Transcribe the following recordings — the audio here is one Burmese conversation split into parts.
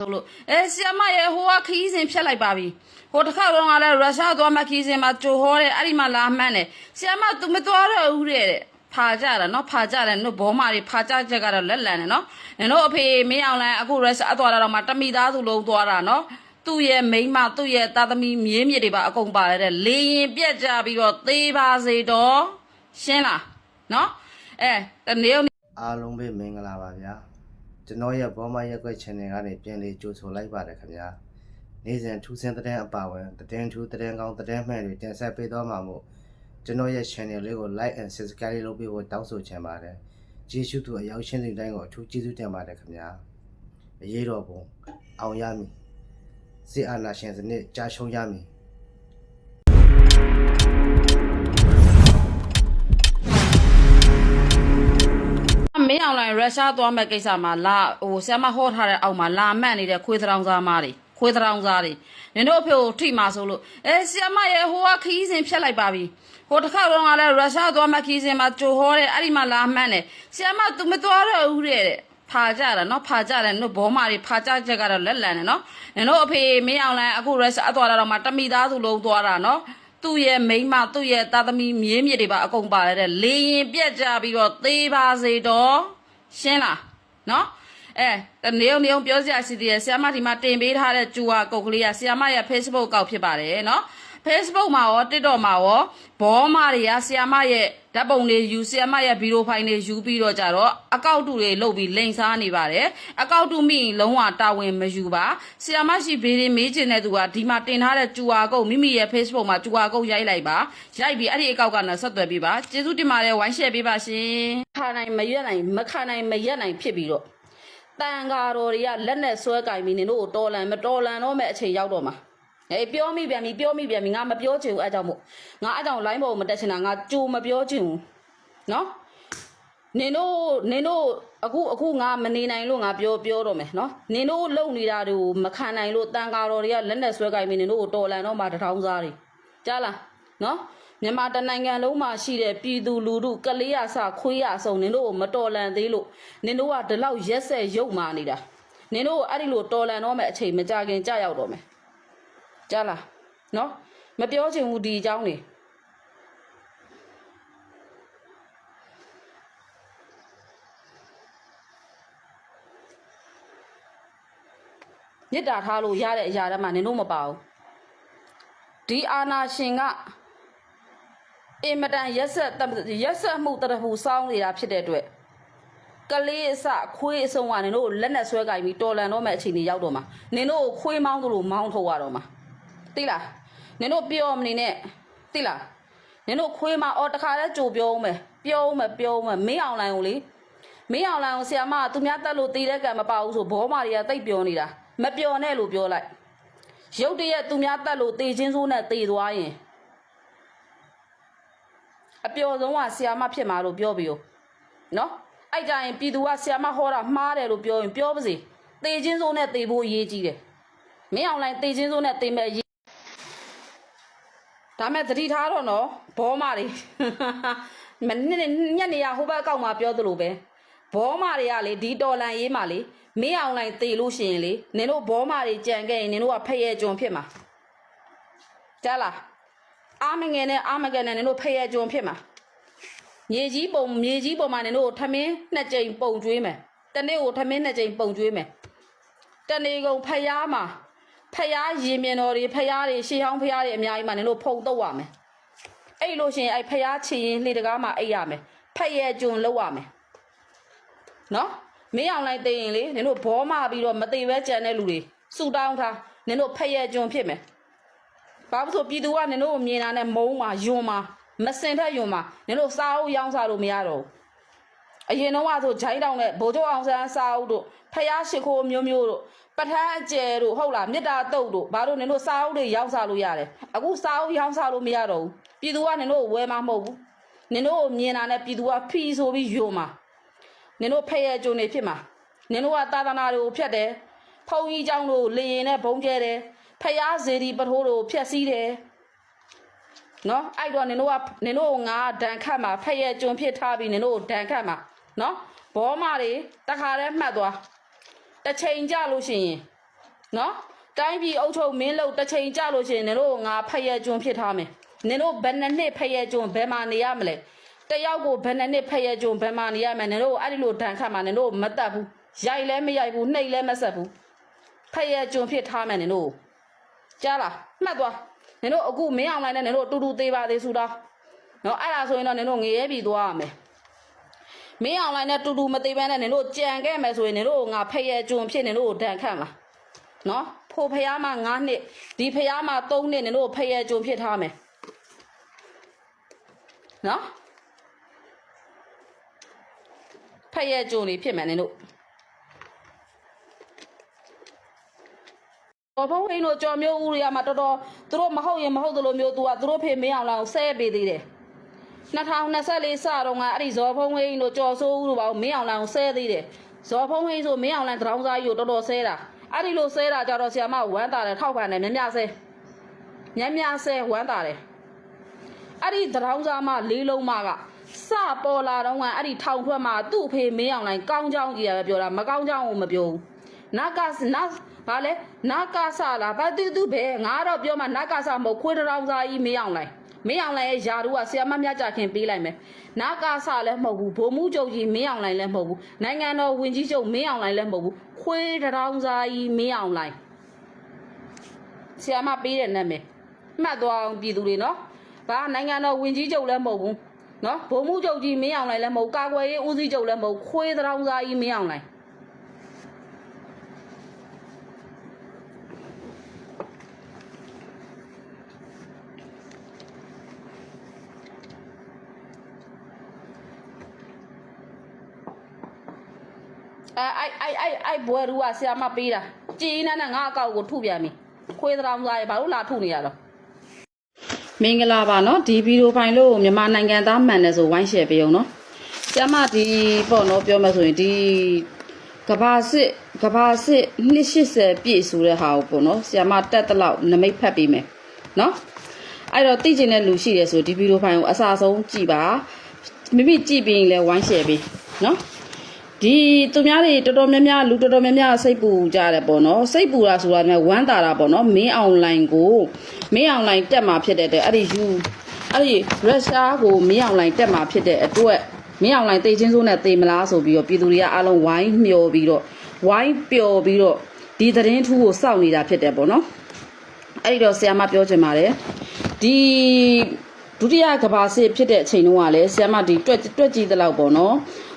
ဆိုလို့အဲဆီယမရဲ့ဟိုကခီးစဉ်ဖြတ်လိုက်ပါပြီဟိုတစ်ခါတော့ကလည်းရုရှားသွားမှခီးစဉ်မှာကြိုဟောတယ်အဲ့ဒီမှာလာမှန်းတယ်ဆီယမ तू မသွားတော့ဘူးတဲ့တဲ့ဖာကြတာနော်ဖာကြတယ်တို့ဘောမာတွေဖာကြချက်ကတော့လက်လန်တယ်နော်နင်တို့အဖေမင်းအောင်လိုင်းအခုရုရှားသွားတာတော့မှတမိသားစုလုံးသွားတာနော်သူ့ရဲ့မိန်းမသူ့ရဲ့သားသမီးမြေးမြစ်တွေပါအကုန်ပါရတဲ့လေရင်ပြက်ကြပြီးတော့သေးပါစေတော့ရှင်းလားနော်အဲတနေ့အားလုံးပဲမင်္ဂလာပါဗျာ ကျွန်တော်ရဲ့ဘောမရက်ွက် channel ကနေပြန်လေးကြိုဆိုလိုက်ပါတယ်ခင်ဗျာနေ့စဉ်ထူးဆန်းတဲ့အပါဝင်တဲ့ထူးတဲ့ကောင်းတဲ့မှန်တွေတင်ဆက်ပေးသွားမှာမို့ကျွန်တော်ရဲ့ channel လေးကို like and subscribe လုပ်ပေးဖို့တောင်းဆိုချင်ပါတယ်ကျေးဇူးတူအရောက်ရှင်းတဲ့တိုင်းကိုအထူးကျေးဇူးတင်ပါတယ်ခင်ဗျာအရေးတော်ပုံအောင်ရမည်စစ်အာဏာရှင်စနစ်ကြာရှုံးရမည် မင်းအောင်လိုင်းရုရှားသွားမဲ့ကိစ္စမှာလာဟိုဆ iam မဟောထားတဲ့အောက်မှာလာမှတ်နေတဲ့ခွေးသရောင်စားမားတွေခွေးသရောင်စားတွေနင်တို့အဖေကိုထိမှာဆိုလို့အဲဆ iam မရဲ့ဟိုကခီးစဉ်ဖြတ်လိုက်ပါပြီဟိုတစ်ခါတော့ကလည်းရုရှားသွားမဲ့ခီးစဉ်မှာကြိုဟောတယ်အဲ့ဒီမှာလာမှန်းတယ်ဆ iam မ तू မသွားတော့ဘူးတဲ့တဲ့ဖာကြတာနော်ဖာကြတယ်တို့ဘောမာတွေဖာကြချက်ကတော့လက်လန်တယ်နော်နင်တို့အဖေမင်းအောင်လိုင်းအခုရုရှားသွားတာတော့မှတမိသားစုလုံးသွားတာနော် သူ့ရဲ့မိန်းမသူ့ရဲ့သားသမီးမြေးမြစ်တွေပါအကုန်ပါရတဲ့လေရင်ပြက်ကြပြီးတော့သေးပါစေတော့ရှင်းလားနော်အဲတနေုံနေုံပြောစရာရှိသေးတယ်ဆ iam မဒီမှာတင်ပေးထားတဲ့ကျူဝါကုတ်ကလေးကဆ iam မရဲ့ Facebook အကောက်ဖြစ်ပါတယ်နော် Facebook မှာရော TikTok မှာရောဘောမတွေကဆ iam မရဲ့ဓာတ်ပုံတွေယူဆ iam မရဲ့ဗီဒီယိုဖိုင်တွေယူပြီးတော့ကြတော့အကောက်တူတွေလုတ်ပြီးလိန်စားနေပါတယ်အကောက်တူမိရင်လုံးဝတာဝန်မယူပါဆ iam မရှိဘေးတွေမေးချင်တဲ့သူကဒီမှာတင်ထားတဲ့ကျူဝါကုတ်မိမိရဲ့ Facebook မှာကျူဝါကုတ်ရိုက်လိုက်ပါရိုက်ပြီးအဲ့ဒီအကောက်ကလည်းဆက်သွယ်ပေးပါကျေးဇူးတင်ပါတယ်ဝိုင်းရှယ်ပေးပါရှင်ခါနိုင်မရက်နိုင်မခါနိုင်မရက်နိုင်ဖြစ်ပြီးတော့တန်ဃာတော်တွေကလက်နဲ့ဆွဲကင်ပြီးနင်တို့ကိုတော်လန်မတော်လန်တော့မဲ့အချိန်ရောက်တော့မှာ အေးပြောမိပြန်ပြီပြောမိပြန်ပြီငါမပြောချင်ဘူးအဲကြောင့်မို့ငါအဲကြောင့် line ပေါ်မတက်ချင်တာငါကြိုမပြောချင်ဘူးနော်နင်တို့နင်တို့အခုအခုငါမနေနိုင်လို့ငါပြောပြောတော့မယ်နော်နင်တို့လုံနေတာတွေကိုမခံနိုင်လို့တန်ကာတော်တွေကလက်နဲ့ဆွဲကြိုင်ပြီးနင်တို့ကိုတော်လန်တော့မှတထောင်းစားတွေကြားလားနော်မြန်မာတနိုင်ငံလုံးမှာရှိတဲ့ပြည်သူလူထုကလေးရစခွေးရဆုံနင်တို့ကိုမတော်လန်သေးလို့နင်တို့ကဒီလောက်ရက်ဆက်ရုပ်မာနေတာနင်တို့ကိုအဲ့ဒီလိုတော်လန်တော့မဲ့အချိန်မကြခင်ကြာရောက်တော့မယ် ကြားလားနော်မပြောချင်ဘူးဒီအကြောင်းနေမြစ်တာထားလို့ရတဲ့အရာတည်းမှနင်တို့မပါဘူးဒီအာနာရှင်ကအင်မတန်ရက်ဆက်တရက်ဆက်မှုတရဖူစောင်းနေတာဖြစ်တဲ့အတွက်ကလေးအစခွေးအစုံကနင်တို့ကိုလက်နဲ့ဆွဲကြိုင်ပြီးတော်လန်တော့မဲ့အချိန်ကြီးရောက်တော့မှာနင်တို့ကိုခွေးမောင်းသလိုမောင်းထုတ်ရတော့မှာ သိလားနင်တို့ပြောမနေနဲ့သိလားနင်တို့ခွေးမအော်တခါလဲကြိုပြောအောင်မယ်ပြောအောင်မယ်ပြောအောင်မယ်မင်းအောင်လိုင်းကိုလေမင်းအောင်လိုင်းကိုဆရာမကသူများတက်လို့တီးတဲ့ကံမပါဘူးဆိုဘောမာတွေကတိတ်ပြောနေတာမပြောနဲ့လို့ပြောလိုက်ရုတ်တရက်သူများတက်လို့တေချင်းစိုးနဲ့တေသွားရင်အပျော်ဆုံးကဆရာမဖြစ်မှာလို့ပြောပြီးတော့နော်အဲ့ကြရင်ပြည်သူကဆရာမဟောတာမှားတယ်လို့ပြောရင်ပြောပါစေတေချင်းစိုးနဲ့တေဖို့အရေးကြီးတယ်မင်းအောင်လိုင်းတေချင်းစိုးနဲ့တေမဲ့ ဒါမဲ့သတိထားတော့နော်ဘောမတွေမနေ့ညနေရဟိုဘက်အကောက်မှာပြောသလိုပဲဘောမတွေကလေဒီတော်လန်ရေးမှာလေမင်းအောင်လိုက်တေလို့ရှိရင်လေနင်တို့ဘောမတွေကြံခဲ့ရင်နင်တို့ကဖက်ရဲကြုံဖြစ်မှာကြားလားအားမငယ်နဲ့အားမငယ်နဲ့နင်တို့ဖက်ရဲကြုံဖြစ်မှာမြေကြီးပုံမြေကြီးပုံမှာနင်တို့ကိုထမင်းနှစ်ကြိမ်ပုံကျွေးမယ်တနေ့ကိုထမင်းနှစ်ကြိမ်ပုံကျွေးမယ်တနေ့ကုန်ဖျားမှာ ဖះရင်မြင်တော်တွေဖះတွေရှေးဟောင်းဖះတွေအများကြီးမှနင်တို့ဖုံတော့ရမယ်အဲ့လို့ရှရင်အဲ့ဖះချင်ရင်လှေတကားမှအိတ်ရမယ်ဖက်ရဲ့ကျွန်းလောက်ရမယ်နော်မင်းအောင်လိုက်သိရင်လေနင်တို့ဘောမပြီးတော့မသိပဲကြံတဲ့လူတွေစူတောင်းထားနင်တို့ဖက်ရဲ့ကျွန်းဖြစ်မယ်ဘာလို့ဆိုပြည်သူကနင်တို့ကိုမြင်တာနဲ့မုန်းမှာယွန်းမှာမစင်ထက်ယွန်းမှာနင်တို့စားအုပ်ရောင်းစားလို့မရတော့ဘူးအရင်တော့ကဆိုဂျိုင်းတောင်နဲ့ဗိုလ်ချုပ်အောင်ဆန်းစားအုပ်တို့ဖះရှိခိုးမျိုးမျိုးတို့ ပထန်းအကျယ်တို့ဟုတ်လားမြစ်တာတုတ်တို့ဘာလို့နင်တို့စားအုပ်တွေရောင်းစားလို့ရတယ်အခုစားအုပ်ရောင်းစားလို့မရတော့ဘူးပြည်သူကနင်တို့ကိုဝယ်မှာမဟုတ်ဘူးနင်တို့ကိုမြင်တာနဲ့ပြည်သူကဖီဆိုပြီးယွန်းမှာနင်တို့ဖက်ရဲ့ကျုံနေဖြစ်မှာနင်တို့ကသာသနာတွေကိုဖျက်တယ်ဖုံကြီးเจ้าတို့လေရင်နဲ့ဘုံကျဲတယ်ဖះဇေဒီပထိုးတို့ဖျက်ဆီးတယ်နော်အဲ့တော့နင်တို့ကနင်တို့ကငါဒဏ်ခတ်မှာဖက်ရဲ့ကျုံဖြစ်ထားပြီးနင်တို့ကိုဒဏ်ခတ်မှာနော်ဘောမတွေတခါတည်းမှတ်သွား တစ်ချိန်ကြလို့ရှိရင်နော်တိုင်းပြည်အုပ်ချုပ်မင်းလို့တစ်ချိန်ကြလို့ရှိရင်နင်တို့ငါဖက်ရက်ကျွန်းဖြစ်ထားမယ်နင်တို့ဘယ်နှစ်နှစ်ဖက်ရက်ကျွန်းဘယ်မှာနေရမလဲတယောက်ကိုဘယ်နှစ်နှစ်ဖက်ရက်ကျွန်းဘယ်မှာနေရမလဲနင်တို့အဲ့ဒီလိုဒဏ်ခတ်မှာနင်တို့မတတ်ဘူးရိုက်လည်းမရိုက်ဘူးနှိပ်လည်းမဆက်ဘူးဖက်ရက်ကျွန်းဖြစ်ထားမယ်နင်တို့ကြားလားမှတ်သွားနင်တို့အခုမင်းအောင်လိုက်နဲ့နင်တို့တူတူသေးပါသေးစူတော့နော်အဲ့ဒါဆိုရင်တော့နင်တို့ငရဲပြီသွားရမယ် မင်းအောင်လိုင်းနဲ့တူတူမသိဘဲနဲ့နင်တို့ကြံခဲ့မယ်ဆိုရင်နင်တို့ငါဖရဲကျွန်းဖြစ်နင်တို့ဒဏ်ခတ်မှာနော်ဖိုဖရားမှာ9နှစ်ဒီဖရားမှာ3နှစ်နင်တို့ဖရဲကျွန်းဖြစ်ထားမယ်နော်ဖရဲကျွန်းနေဖြစ်မယ်နင်တို့ဘောဖုံးဟိန်းတို့ကြော်မျိုးဦးရမှာတော်တော်သူတို့မဟုတ်ရင်မဟုတ်သလိုမျိုးသူကသူတို့ဖေမင်းအောင်လောင်ဆဲပေးသေးတယ် 2024စတော့ငါအဲ့ဒီဇော်ဖုံးဟိန်းတို့ကြော်ဆိုးဦးတို့ပါမင်းအောင်လန်ကိုဆဲသေးတယ်ဇော်ဖုံးဟိန်းဆိုမင်းအောင်လန်တရောင်းစားကြီးကိုတော်တော်ဆဲတာအဲ့ဒီလိုဆဲတာကြတော့ဆရာမဝမ်းတာတယ်ထောက်ပံတယ်မြမြဆဲမြမြဆဲဝမ်းတာတယ်အဲ့ဒီတရောင်းစားမလေးလုံးမကစပေါ်လာတော့ကအဲ့ဒီထောင်ထွက်မှာသူ့အဖေမင်းအောင်လိုင်ကောင်းချောင်းကြီးရပဲပြောတာမကောင်းချောင်းကိုမပြောဘူးနာကနာဘာလဲနာကဆလာဘာတူတူပဲငါတော့ပြောမှနာကဆမဟုတ်ခွေးတရောင်းစားကြီးမင်းအောင်လိုင် မင်းအောင်လိုင်ရဲ့ယာတို့ကဆရာမမြတ်ကြခင်ပေးလိုက်မယ်နာကဆလည်းမဟုတ်ဘူးဗိုလ်မှုချုပ်ကြီးမင်းအောင်လိုင်လည်းမဟုတ်ဘူးနိုင်ငံတော်ဝင်ကြီးချုပ်မင်းအောင်လိုင်လည်းမဟုတ်ဘူးခွေးတရောင်းစားကြီးမင်းအောင်လိုင်ဆရာမပေးတဲ့နာမည်မှတ်သွားအောင်ပြည်သူတွေနော်ဘာနိုင်ငံတော်ဝင်ကြီးချုပ်လည်းမဟုတ်ဘူးနော်ဗိုလ်မှုချုပ်ကြီးမင်းအောင်လိုင်လည်းမဟုတ်ကာကွယ်ရေးဦးစီးချုပ်လည်းမဟုတ်ခွေးတရောင်းစားကြီးမင်းအောင်လိုင် အဲ အိုက်အိုက်အိုက်အိုက်ဘွယ်ရူကဆရာမပေးတာကြည်နေနဲ့ငါအကောက်ကိုထုပြန်ပြီခွေးတောင်သားရေဘာလို့လာထုနေရတော့မင်္ဂလာပါနော်ဒီဗီဒီယိုဖိုင်လို့မြန်မာနိုင်ငံသားမှန်တယ်ဆိုဝိုင်းရှယ်ပေးအောင်နော်ဆရာမဒီပေါ့နော်ပြောမှဆိုရင်ဒီကဘာစစ်ကဘာစစ်280ပြည့်ဆိုတဲ့ဟာကိုပေါ့နော်ဆရာမတက်တလောက်နမိတ်ဖတ်ပေးမယ်နော်အဲ့တော့သိကျင်တဲ့လူရှိတယ်ဆိုဒီဗီဒီယိုဖိုင်ကိုအစားဆုံးကြည့်ပါမိမိကြည့်ပြီးရင်လည်းဝိုင်းရှယ်ပေးနော် ဒီသူများတွေတော်တော်များများလူတော်တော်များများစိတ်ပူကြတယ်ပေါ့နော်စိတ်ပူတာဆိုတာကဝမ်းတာတာပေါ့နော်မင်းအွန်လိုင်းကိုမင်းအွန်လိုင်းတက်မှာဖြစ်တဲ့တဲ့အဲ့ဒီယူအဲ့ဒီရုရှားကိုမင်းအွန်လိုင်းတက်မှာဖြစ်တဲ့အတွက်မင်းအွန်လိုင်းတေချင်းစိုးနဲ့တေမလားဆိုပြီးတော့ပြည်သူတွေကအားလုံးဝိုင်းမျောပြီးတော့ဝိုင်းပျော်ပြီးတော့ဒီသတင်းထူးကိုစောင့်နေတာဖြစ်တယ်ပေါ့နော်အဲ့ဒီတော့ဆရာမပြောချင်ပါတယ်ဒီဒုတိယကဘာစစ်ဖြစ်တဲ့အချိန်တုန်းကလည်းဆရာမဒီတွက်တွက်ကြည့်သလောက်ပေါ့နော်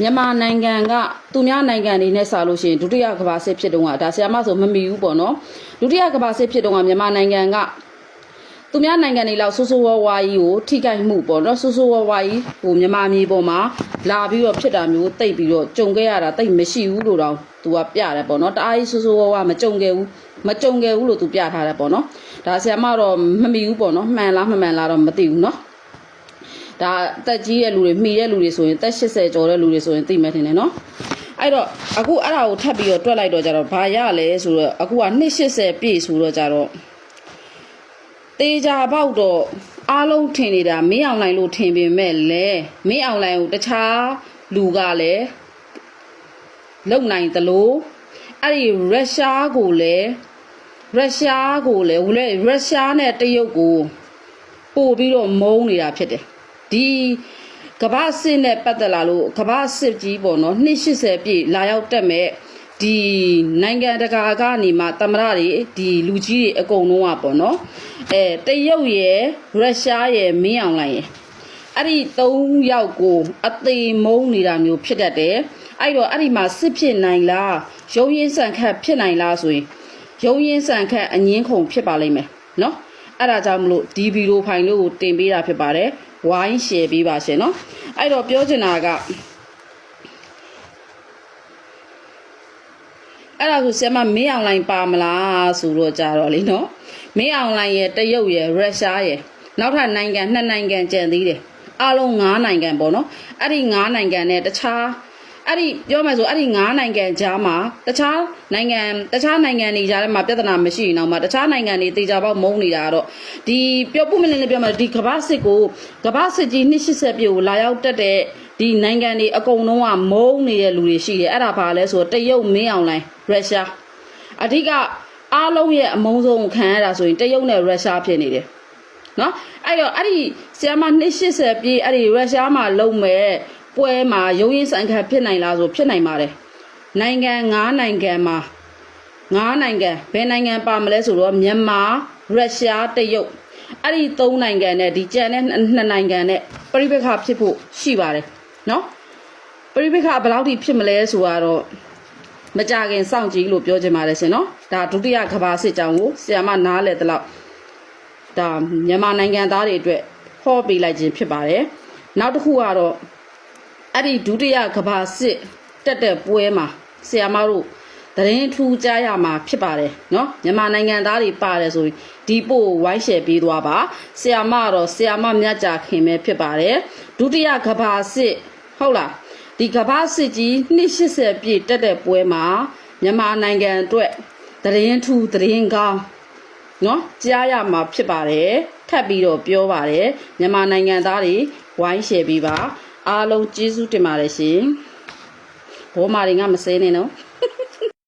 မြန်မာနိုင်ငံကသူများနိုင်ငံတွေနဲ့စာလို့ရှိရင်ဒုတိယကဘာစစ်ဖြစ်တုန်းကဒါဆရာမဆိုမမီဘူးပေါ့နော်ဒုတိယကဘာစစ်ဖြစ်တုန်းကမြန်မာနိုင်ငံကသူများနိုင်ငံတွေလောက်ဆိုးဆိုးဝါးဝါးကြီးကိုထိခိုက်မှုပေါ့နော်ဆိုးဆိုးဝါးဝါးကြီးဟိုမြန်မာပြည်ပေါ်မှာလာပြီးတော့ဖြစ်တာမျိုးတိတ်ပြီးတော့ကြုံခဲ့ရတာတိတ်မရှိဘူးလို့တော့သူကပြတယ်ပေါ့နော်တအားကြီးဆိုးဆိုးဝါးဝါးမကြုံခဲ့ဘူးမကြုံခဲ့ဘူးလို့သူပြထားတယ်ပေါ့နော်ဒါဆရာမတော့မမီဘူးပေါ့နော်မှန်လားမမှန်လားတော့မသိဘူးနော် ဒါအသက်ကြီးတဲ့လူတွေမှီတဲ့လူတွေဆိုရင်သက်80ကျော်တဲ့လူတွေဆိုရင်သိမယ်ထင်တယ်နော်အဲ့တော့အခုအဲ့ဒါကိုထပ်ပြီးတော့တွက်လိုက်တော့ကြတော့ဘာရလဲဆိုတော့အခုက280ပြည့်ဆိုတော့ကြတော့တေးကြပေါက်တော့အားလုံးထင်နေတာမင်းအောင်လိုင်းလို့ထင်ပေမဲ့လဲမင်းအောင်လိုင်းကိုတခြားလူကလည်းလုံနိုင်သလိုအဲ့ဒီရုရှားကိုလည်းရုရှားကိုလည်းဟိုလေရုရှားနဲ့တရုတ်ကိုပို့ပြီးတော့မုန်းနေတာဖြစ်တယ် ဒီကမ္ဘာစစ်နဲ့ပတ်သက်လာလို့ကမ္ဘာစစ်ကြီးပေါ့နော်280ပြည့်လာရောက်တက်မဲ့ဒီနိုင်ငံတကာကနေမှသမရတွေဒီလူကြီးတွေအကုန်လုံးอ่ะပေါ့နော်အဲတရုတ်ရယ်ရုရှားရယ်မင်းအောင်လိုင်းရယ်အဲ့ဒီ၃ယောက်ကိုအသေးမုန်းနေတာမျိုးဖြစ်တတ်တယ်အဲ့တော့အဲ့ဒီမှာစစ်ဖြစ်နိုင်လားရုံရင်းဆန်ခတ်ဖြစ်နိုင်လားဆိုရင်ရုံရင်းဆန်ခတ်အငင်းခုန်ဖြစ်ပါလိမ့်မယ်နော်အဲ့ဒါကြောင့်မလို့ဒီဗီဒီယိုဖိုင်လို့ကိုတင်ပေးတာဖြစ်ပါတယ် ဝိုင်းရှယ်ပေးပါရှင်เนาะအဲ့တော့ပြောချင်တာကအဲ့ဒါဆိုဆရာမမင်းအောင်လိုင်းပါမလားဆိုတော့ကြတော့လေเนาะမင်းအောင်လိုင်းရဲ့တရုတ်ရဲ့ရုရှားရဲ့နောက်ထပ်နိုင်ငံနှစ်နိုင်ငံကျန်သေးတယ်အားလုံး9နိုင်ငံပေါ့နော်အဲ့ဒီ9နိုင်ငံနဲ့တခြား အဲ့ဒီပြောမှဆိုအဲ့ဒီ9နိုင်ငံကြားမှာတခြားနိုင်ငံတခြားနိုင်ငံတွေကြားထဲမှာပြဿနာမရှိရင်တော့မှတခြားနိုင်ငံတွေတေချာပေါက်မုန်းနေတာကတော့ဒီပြောပုမလင်းလေးပြောမှဒီကမ္ဘာစစ်ကိုကမ္ဘာစစ်ကြီး280ပြည့်ကိုလာရောက်တက်တဲ့ဒီနိုင်ငံတွေအကုန်လုံးကမုန်းနေတဲ့လူတွေရှိတယ်အဲ့ဒါဘာလဲဆိုတော့တရုတ်မင်းအောင်လိုင်းရုရှားအဓိကအားလုံးရဲ့အမုန်းဆုံးခံရတာဆိုရင်တရုတ်နဲ့ရုရှားဖြစ်နေတယ်နော်အဲ့တော့အဲ့ဒီဆီယမ280ပြည့်အဲ့ဒီရုရှားမှာလုံမဲ့ ပွဲမှာရုံးရင်းဆိုင်ခတ်ဖြစ်နိုင်လားဆိုဖြစ်နိုင်ပါတယ်နိုင်ငံ9နိုင်ငံမှာ9နိုင်ငံဘယ်နိုင်ငံပါမလဲဆိုတော့မြန်မာရုရှားတရုတ်အဲ့ဒီ3နိုင်ငံနဲ့ဒီကြံတဲ့2နိုင်ငံနဲ့ပြိပခါဖြစ်ဖို့ရှိပါတယ်နော်ပြိပခါဘယ်လောက်ထိဖြစ်မလဲဆိုတော့မကြခင်စောင့်ကြည့်လို့ပြောချင်ပါတယ်ရှင်နော်ဒါဒုတိယကဘာစစ်ကြောင်းကိုဆီယမနားလဲတလောက်ဒါမြန်မာနိုင်ငံသားတွေအတွက်ဟောပေးလိုက်ခြင်းဖြစ်ပါတယ်နောက်တစ်ခုကတော့ အဲ့ဒီဒုတိယကဘာစစ်တက်တဲ့ပွဲမှာဆီယမတို့သတင်းထူးကြားရမှာဖြစ်ပါတယ်နော်မြန်မာနိုင်ငံသားတွေပါတယ်ဆိုရင်ဒီပို့ဝိုင်းရှယ်ပေးသွားပါဆီယမကတော့ဆီယမမြတ်ကြခင်ပဲဖြစ်ပါတယ်ဒုတိယကဘာစစ်ဟုတ်လား ဒီကမ္ဘာစစ်ကြီး280ပြည့်တက်တဲ့ပွဲမှာမြန်မာနိုင်ငံအတွက်သတင်းထူးသတင်းကောင်းเนาะကြားရမှာဖြစ်ပါတယ်ထပ်ပြီးတော့ပြောပါတယ်မြန်မာနိုင်ငံသားတွေဝိုင်းရှယ်ပြီးပါ အားလုံးကျေးဇူးတင်ပါတယ်ရှင်ဘောမာတွေကမစဲနေနော်